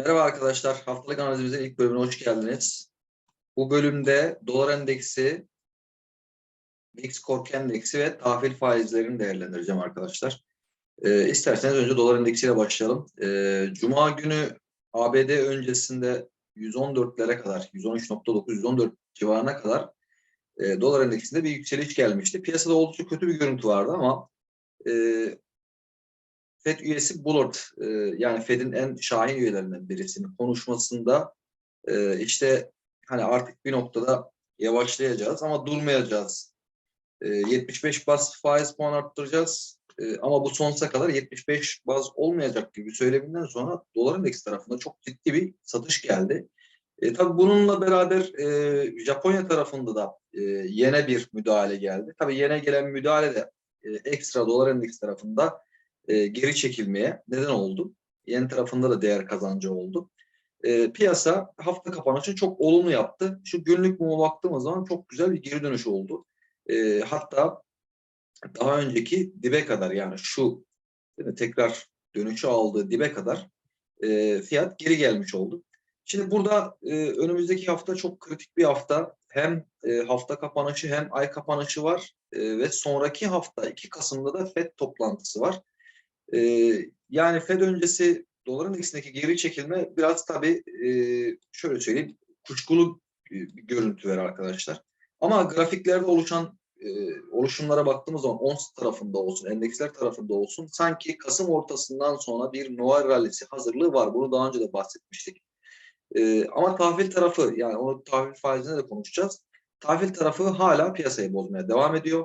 Merhaba arkadaşlar. Haftalık analizimizin ilk bölümüne hoş geldiniz. Bu bölümde dolar endeksi, VIX korku endeksi ve tahvil faizlerini değerlendireceğim arkadaşlar. Ee, isterseniz önce dolar endeksiyle başlayalım. Ee, Cuma günü ABD öncesinde 114'lere kadar, 113.9, 114 civarına kadar e, dolar endeksinde bir yükseliş gelmişti. Piyasada oldukça kötü bir görüntü vardı ama e, FED üyesi Bullard, e, yani FED'in en şahin üyelerinden birisinin konuşmasında e, işte hani artık bir noktada yavaşlayacağız ama durmayacağız. E, 75 bas faiz puan arttıracağız e, ama bu sonsuza kadar 75 baz olmayacak gibi söyleminden sonra dolar endeks tarafında çok ciddi bir satış geldi. E, tabii bununla beraber e, Japonya tarafında da e, yene bir müdahale geldi. Tabii yene gelen müdahale de e, ekstra dolar endeks tarafında e, geri çekilmeye neden oldu. Yen tarafında da değer kazancı oldu. E, piyasa hafta kapanışı çok olumlu yaptı. Şu günlük muma baktığımız zaman çok güzel bir geri dönüş oldu. E, hatta daha önceki dibe kadar yani şu mi, tekrar dönüşü aldığı dibe kadar e, fiyat geri gelmiş oldu. Şimdi burada e, önümüzdeki hafta çok kritik bir hafta. Hem e, hafta kapanışı hem ay kapanışı var e, ve sonraki hafta 2 Kasım'da da FED toplantısı var. E, yani FED öncesi dolar endeksindeki geri çekilme biraz tabii e, şöyle söyleyeyim kuşkulu bir görüntü ver arkadaşlar. Ama grafiklerde oluşan e, oluşumlara baktığımız zaman ons tarafında olsun, endeksler tarafında olsun sanki Kasım ortasından sonra bir Noel rallisi hazırlığı var. Bunu daha önce de bahsetmiştik. E, ama tahvil tarafı yani onu tahvil faizine de konuşacağız. Tahvil tarafı hala piyasayı bozmaya devam ediyor.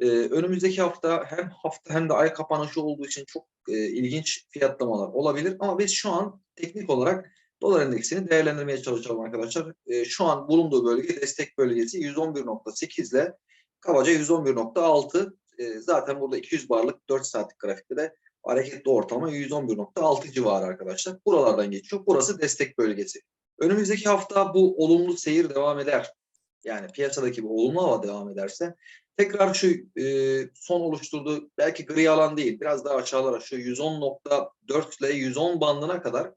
Ee, önümüzdeki hafta hem hafta hem de ay kapanışı olduğu için çok e, ilginç fiyatlamalar olabilir. Ama biz şu an teknik olarak dolar endeksini değerlendirmeye çalışalım arkadaşlar. E, şu an bulunduğu bölge destek bölgesi 111.8 ile kabaca 111.6. E, zaten burada 200 barlık 4 saatlik grafikte de hareketli ortalama 111.6 civarı arkadaşlar. Buralardan geçiyor. Burası destek bölgesi. Önümüzdeki hafta bu olumlu seyir devam eder. Yani piyasadaki bu olumlu hava devam ederse tekrar şu e, son oluşturduğu belki gri alan değil biraz daha aşağılara şu 110.4 ile 110 bandına kadar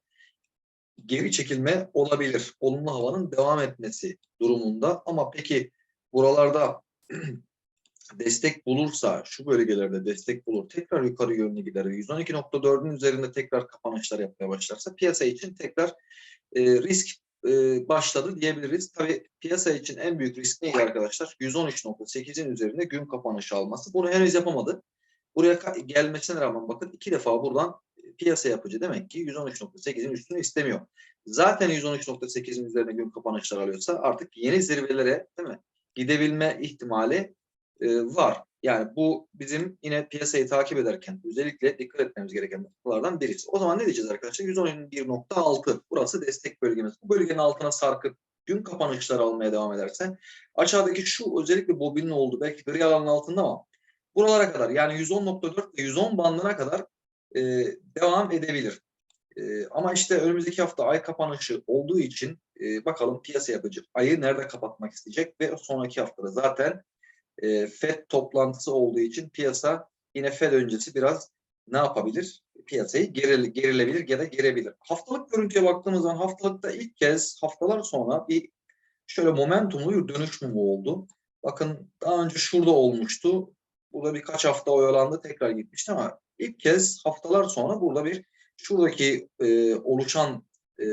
geri çekilme olabilir. Olumlu havanın devam etmesi durumunda ama peki buralarda destek bulursa şu bölgelerde destek bulur tekrar yukarı yönlü gider 112.4'ün üzerinde tekrar kapanışlar yapmaya başlarsa piyasa için tekrar e, risk e, başladı diyebiliriz. Tabii piyasa için en büyük risk neydi arkadaşlar? 113.8'in üzerinde gün kapanışı alması. Bunu henüz yapamadı. Buraya gelmesine rağmen bakın iki defa buradan piyasa yapıcı demek ki 113.8'in üstünü istemiyor. Zaten 113.8'in üzerine gün kapanışlar alıyorsa artık yeni zirvelere değil mi? Gidebilme ihtimali e, var. Yani bu bizim yine piyasayı takip ederken özellikle dikkat etmemiz gereken noktalardan birisi. O zaman ne diyeceğiz arkadaşlar? 111.6 burası destek bölgemiz. Bu bölgenin altına sarkıp gün kapanışları almaya devam ederse aşağıdaki şu özellikle bobinin olduğu belki gri alanın altında ama buralara kadar yani 110.4 ve 110 bandına kadar e, devam edebilir. E, ama işte önümüzdeki hafta ay kapanışı olduğu için e, bakalım piyasa yapıcı ayı nerede kapatmak isteyecek ve sonraki haftada zaten e, FED toplantısı olduğu için piyasa yine FED öncesi biraz ne yapabilir? Piyasayı geril, gerilebilir ya da gerebilir. Haftalık görüntüye baktığımız zaman haftalıkta ilk kez haftalar sonra bir şöyle momentumlu bir dönüş mumu oldu. Bakın daha önce şurada olmuştu. Burada birkaç hafta oyalandı tekrar gitmişti ama ilk kez haftalar sonra burada bir şuradaki e, oluşan e,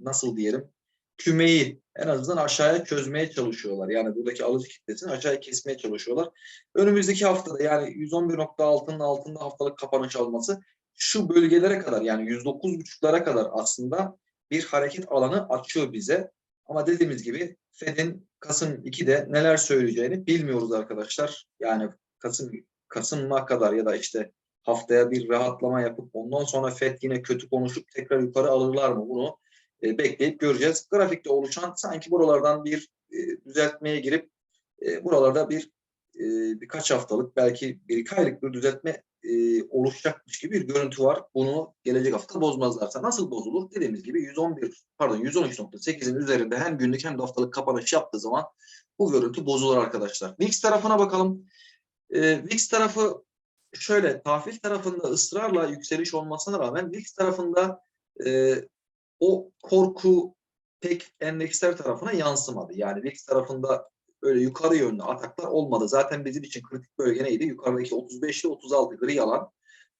nasıl diyelim kümeyi en azından aşağıya çözmeye çalışıyorlar. Yani buradaki alıcı kitlesini aşağıya kesmeye çalışıyorlar. Önümüzdeki haftada yani 111.6'nın altında haftalık kapanış alması şu bölgelere kadar yani 109.5'lara kadar aslında bir hareket alanı açıyor bize. Ama dediğimiz gibi Fed'in Kasım 2'de neler söyleyeceğini bilmiyoruz arkadaşlar. Yani Kasım Kasım'a kadar ya da işte haftaya bir rahatlama yapıp ondan sonra Fed yine kötü konuşup tekrar yukarı alırlar mı bunu e, bekleyip göreceğiz. Grafikte oluşan sanki buralardan bir e, düzeltmeye girip e, buralarda bir birkaç haftalık belki bir iki aylık bir düzeltme oluşacakmış gibi bir görüntü var. Bunu gelecek hafta bozmazlarsa nasıl bozulur? Dediğimiz gibi 111 pardon 113.8'in üzerinde hem günlük hem de haftalık kapanış yaptığı zaman bu görüntü bozulur arkadaşlar. VIX tarafına bakalım. VIX tarafı şöyle tahvil tarafında ısrarla yükseliş olmasına rağmen VIX tarafında o korku pek endeksler tarafına yansımadı. Yani VIX tarafında öyle yukarı yönlü ataklar olmadı. Zaten bizim için kritik bölge neydi? Yukarıdaki 35 ile 36 gri alan.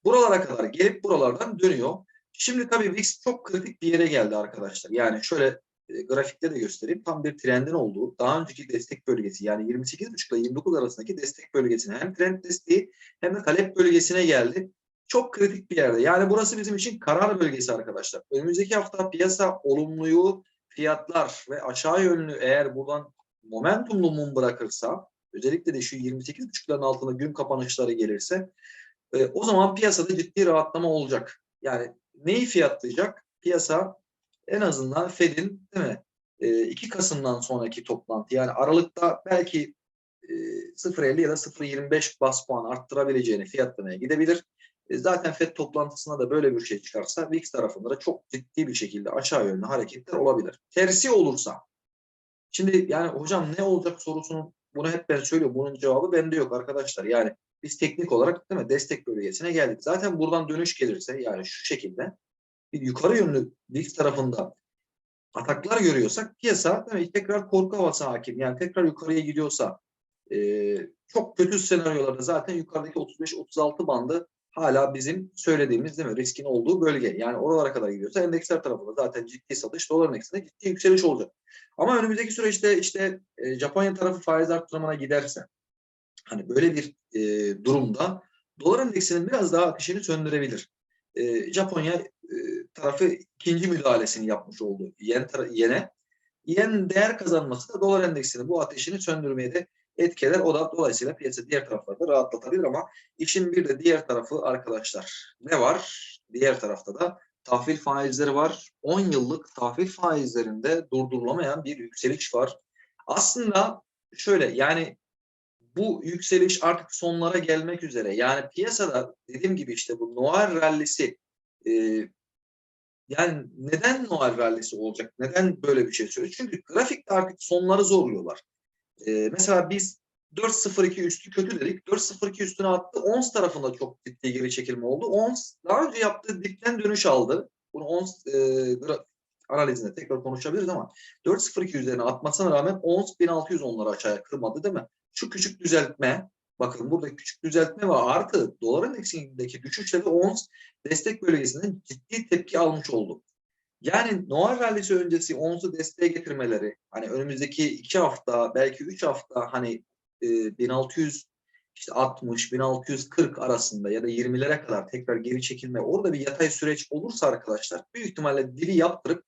Buralara kadar gelip buralardan dönüyor. Şimdi tabii VIX çok kritik bir yere geldi arkadaşlar. Yani şöyle e, grafikte de göstereyim. Tam bir trendin olduğu daha önceki destek bölgesi yani 28,5 ile 29 arasındaki destek bölgesine hem trend desteği hem de talep bölgesine geldi. Çok kritik bir yerde. Yani burası bizim için karar bölgesi arkadaşlar. Önümüzdeki hafta piyasa olumluyu fiyatlar ve aşağı yönlü eğer buradan momentumlu mum bırakırsa özellikle de şu 28,5'ların altında gün kapanışları gelirse e, o zaman piyasada ciddi rahatlama olacak. Yani neyi fiyatlayacak? Piyasa en azından Fed'in değil mi? E, 2 Kasım'dan sonraki toplantı yani Aralık'ta belki e, 0.50 ya da 0.25 bas puan arttırabileceğini fiyatlamaya gidebilir. E, zaten FED toplantısında da böyle bir şey çıkarsa VIX tarafında da çok ciddi bir şekilde aşağı yönlü hareketler olabilir. Tersi olursa şimdi yani hocam ne olacak sorusunun bunu hep ben söylüyorum. Bunun cevabı bende yok arkadaşlar. Yani biz teknik olarak değil mi destek bölgesine geldik. Zaten buradan dönüş gelirse yani şu şekilde bir yukarı yönlü VIX tarafında ataklar görüyorsak piyasa değil mi, tekrar korku havası hakim. Yani tekrar yukarıya gidiyorsa e, çok kötü senaryolarda zaten yukarıdaki 35-36 bandı hala bizim söylediğimiz değil mi riskin olduğu bölge. Yani oralara kadar gidiyorsa endeksler tarafında zaten ciddi satış, dolar endeksinde ciddi yükseliş olacak. Ama önümüzdeki süreçte işte e, Japonya tarafı faiz arttırımına giderse hani böyle bir e, durumda dolar endeksinin biraz daha akışını söndürebilir. E, Japonya e, tarafı ikinci müdahalesini yapmış oldu yen, yene. Yen değer kazanması da dolar endeksinin bu ateşini söndürmeye de etkiler. O da dolayısıyla piyasa diğer taraflarda rahatlatabilir ama işin bir de diğer tarafı arkadaşlar ne var? Diğer tarafta da tahvil faizleri var. 10 yıllık tahvil faizlerinde durdurulamayan bir yükseliş var. Aslında şöyle yani bu yükseliş artık sonlara gelmek üzere. Yani piyasada dediğim gibi işte bu Noel rallisi e, yani neden Noel rallisi olacak? Neden böyle bir şey söylüyor? Çünkü grafikte artık sonları zorluyorlar. E, mesela biz 4.02 üstü kötü dedik. 4.02 üstüne attı. ONS tarafında çok ciddi geri çekilme oldu. ONS daha önce yaptığı dipten dönüş aldı. Bunu ONS e, analizinde tekrar konuşabiliriz ama 4.02 üzerine atmasına rağmen ONS 1600 onları aşağıya kırmadı değil mi? Şu küçük düzeltme bakın burada küçük düzeltme ve artı dolar endeksindeki düşüşle de ONS destek bölgesinden ciddi tepki almış oldu. Yani Noel rallisi öncesi ONS'u desteğe getirmeleri hani önümüzdeki iki hafta belki üç hafta hani e, 1600 işte 60 1640 arasında ya da 20'lere kadar tekrar geri çekilme orada bir yatay süreç olursa arkadaşlar büyük ihtimalle dili yaptırıp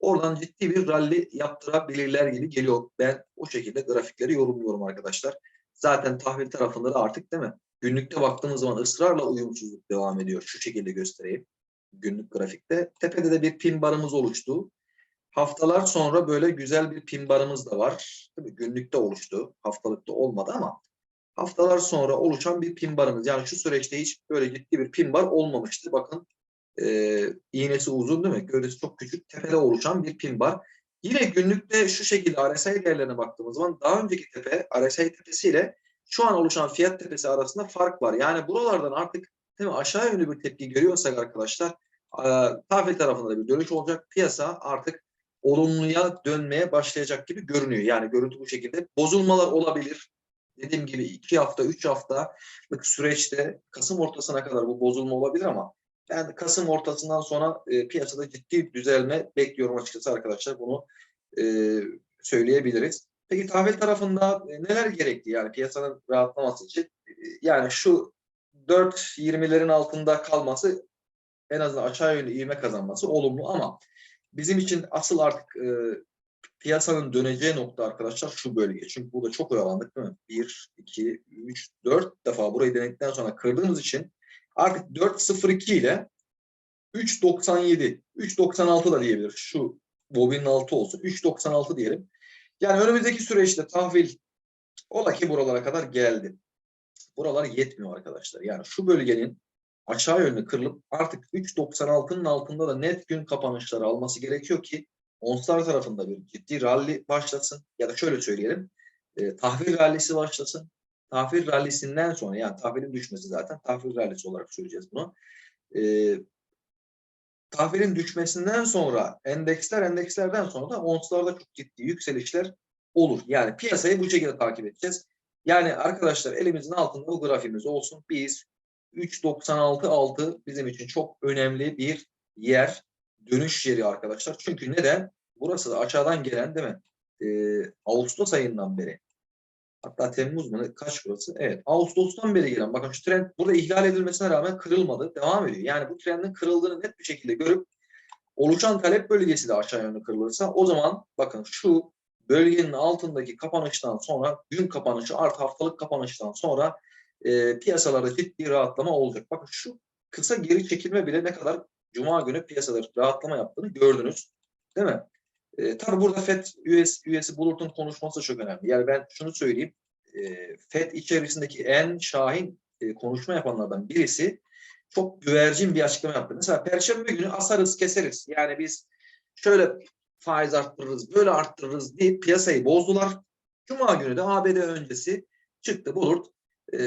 oradan ciddi bir rally yaptırabilirler gibi geliyor. Ben o şekilde grafikleri yorumluyorum arkadaşlar. Zaten tahvil tarafında da artık değil mi? Günlükte baktığımız zaman ısrarla uyumsuzluk devam ediyor. Şu şekilde göstereyim. Günlük grafikte. Tepede de bir pin barımız oluştu. Haftalar sonra böyle güzel bir pin barımız da var. Tabii günlükte oluştu. Haftalıkta olmadı ama haftalar sonra oluşan bir pin barımız. Yani şu süreçte hiç böyle ciddi bir pin bar olmamıştı. Bakın e, iğnesi uzun değil mi? Gövdesi çok küçük. Tepede oluşan bir pin bar. Yine günlükte şu şekilde RSI değerlerine baktığımız zaman daha önceki tepe RSI tepesiyle şu an oluşan fiyat tepesi arasında fark var. Yani buralardan artık değil mi, aşağı yönlü bir tepki görüyorsak arkadaşlar tahvil tarafında da bir dönüş olacak. Piyasa artık olumluya dönmeye başlayacak gibi görünüyor. Yani görüntü bu şekilde. Bozulmalar olabilir. Dediğim gibi iki hafta, üç haftalık süreçte Kasım ortasına kadar bu bozulma olabilir ama yani Kasım ortasından sonra e, piyasada ciddi düzelme bekliyorum açıkçası arkadaşlar. Bunu e, söyleyebiliriz. Peki tahvil tarafında e, neler gerekli yani piyasanın rahatlaması için? E, yani şu 4.20'lerin altında kalması en azından aşağı yönlü ivme kazanması olumlu ama bizim için asıl artık e, piyasanın döneceği nokta arkadaşlar şu bölge. Çünkü burada çok oyalandık değil mi? 1, 2, 3, 4 defa burayı denedikten sonra kırdığımız için artık 4.02 ile 3.97, 3.96 da diyebilir. Şu bobinin altı olsun. 3.96 diyelim. Yani önümüzdeki süreçte tahvil ola ki buralara kadar geldi. Buralar yetmiyor arkadaşlar. Yani şu bölgenin aşağı yönlü kırılıp artık 3.96'nın altında da net gün kapanışları alması gerekiyor ki onslar tarafında bir ciddi rally başlasın. Ya da şöyle söyleyelim. E, tahvil rallisi başlasın. Tahvil rallisinden sonra yani tahvilin düşmesi zaten tahvil rallisi olarak söyleyeceğiz bunu. E, tahvilin düşmesinden sonra endeksler endekslerden sonra da onslarda çok ciddi yükselişler olur. Yani piyasayı bu şekilde takip edeceğiz. Yani arkadaşlar elimizin altında bu grafimiz olsun. Biz 3.96.6 bizim için çok önemli bir yer. Dönüş yeri arkadaşlar. Çünkü neden? Burası da aşağıdan gelen değil mi? Ee, Ağustos ayından beri. Hatta Temmuz mu? Kaç burası? Evet. Ağustos'tan beri gelen. Bakın şu trend burada ihlal edilmesine rağmen kırılmadı. Devam ediyor. Yani bu trendin kırıldığını net bir şekilde görüp oluşan talep bölgesi de aşağı yönlü kırılırsa o zaman bakın şu bölgenin altındaki kapanıştan sonra gün kapanışı artı haftalık kapanıştan sonra e, piyasalarda ciddi rahatlama olacak. Bakın şu kısa geri çekilme bile ne kadar Cuma günü piyasalar rahatlama yaptığını gördünüz. Değil mi? E, tabii burada FED üyesi, üyesi Bulut'un konuşması çok önemli. Yani ben şunu söyleyeyim. E, FED içerisindeki en şahin e, konuşma yapanlardan birisi çok güvercin bir açıklama yaptı. Mesela Perşembe günü asarız keseriz. Yani biz şöyle faiz arttırırız, böyle arttırırız diye piyasayı bozdular. Cuma günü de ABD öncesi çıktı Bulut. E,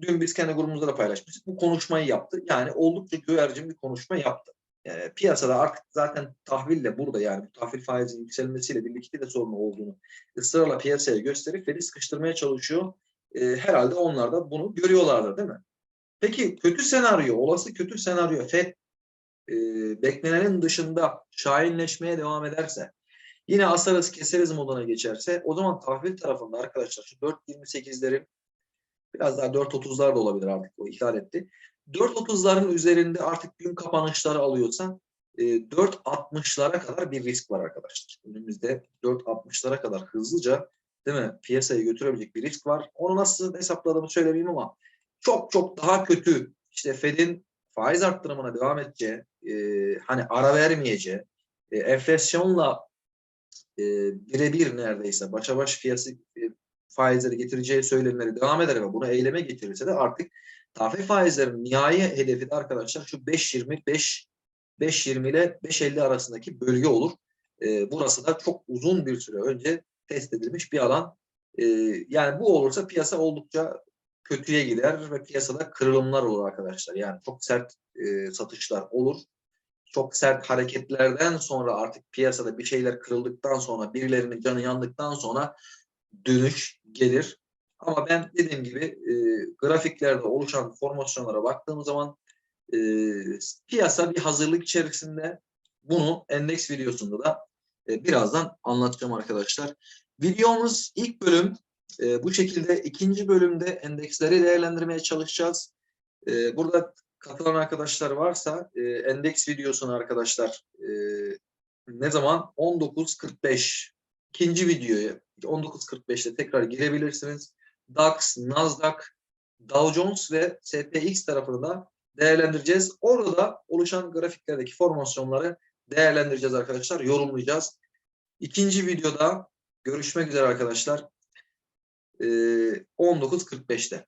dün biz kendi grubumuzda da paylaşmıştık. Bu konuşmayı yaptı. Yani oldukça güvercin bir konuşma yaptı. E, piyasada artık zaten tahville burada yani bu tahvil faizinin yükselmesiyle birlikte de sorunu olduğunu ısrarla piyasaya gösterip Fed'i sıkıştırmaya çalışıyor. E, herhalde onlar da bunu görüyorlardır değil mi? Peki kötü senaryo, olası kötü senaryo FED e, beklenenin dışında şahinleşmeye devam ederse yine asarız keseriz moduna geçerse o zaman tahvil tarafında arkadaşlar şu 4.28'lerin biraz daha 4.30'lar da olabilir artık o ihlal etti. 4.30'ların üzerinde artık gün kapanışları alıyorsa e, 4.60'lara kadar bir risk var arkadaşlar. Önümüzde 4.60'lara kadar hızlıca değil mi piyasayı götürebilecek bir risk var. Onu nasıl hesapladığımı söylemeyeyim ama çok çok daha kötü işte Fed'in faiz arttırımına devam edeceği, e, hani ara vermeyeceği, e, enflasyonla e, birebir neredeyse başa baş fiyatı e, faizleri getireceği söylemleri devam eder ve bunu eyleme getirirse de artık tahvil faizlerinin nihai hedefi de arkadaşlar şu 5.20 5 5.20 ile 5.50 arasındaki bölge olur. E, burası da çok uzun bir süre önce test edilmiş bir alan. E, yani bu olursa piyasa oldukça kötüye gider ve piyasada kırılımlar olur arkadaşlar. Yani çok sert e, satışlar olur. Çok sert hareketlerden sonra artık piyasada bir şeyler kırıldıktan sonra birilerinin canı yandıktan sonra dönüş gelir. Ama ben dediğim gibi e, grafiklerde oluşan formasyonlara baktığım zaman e, piyasa bir hazırlık içerisinde bunu endeks videosunda da e, birazdan anlatacağım arkadaşlar. Videomuz ilk bölüm e, bu şekilde ikinci bölümde endeksleri değerlendirmeye çalışacağız. E, burada katılan arkadaşlar varsa e, endeks videosunu arkadaşlar e, ne zaman? 19.45 ikinci videoya 19.45'te tekrar girebilirsiniz. DAX, Nasdaq, Dow Jones ve SPX tarafını da değerlendireceğiz. Orada da oluşan grafiklerdeki formasyonları değerlendireceğiz arkadaşlar. Yorumlayacağız. İkinci videoda görüşmek üzere arkadaşlar. Ee, 19.45'te.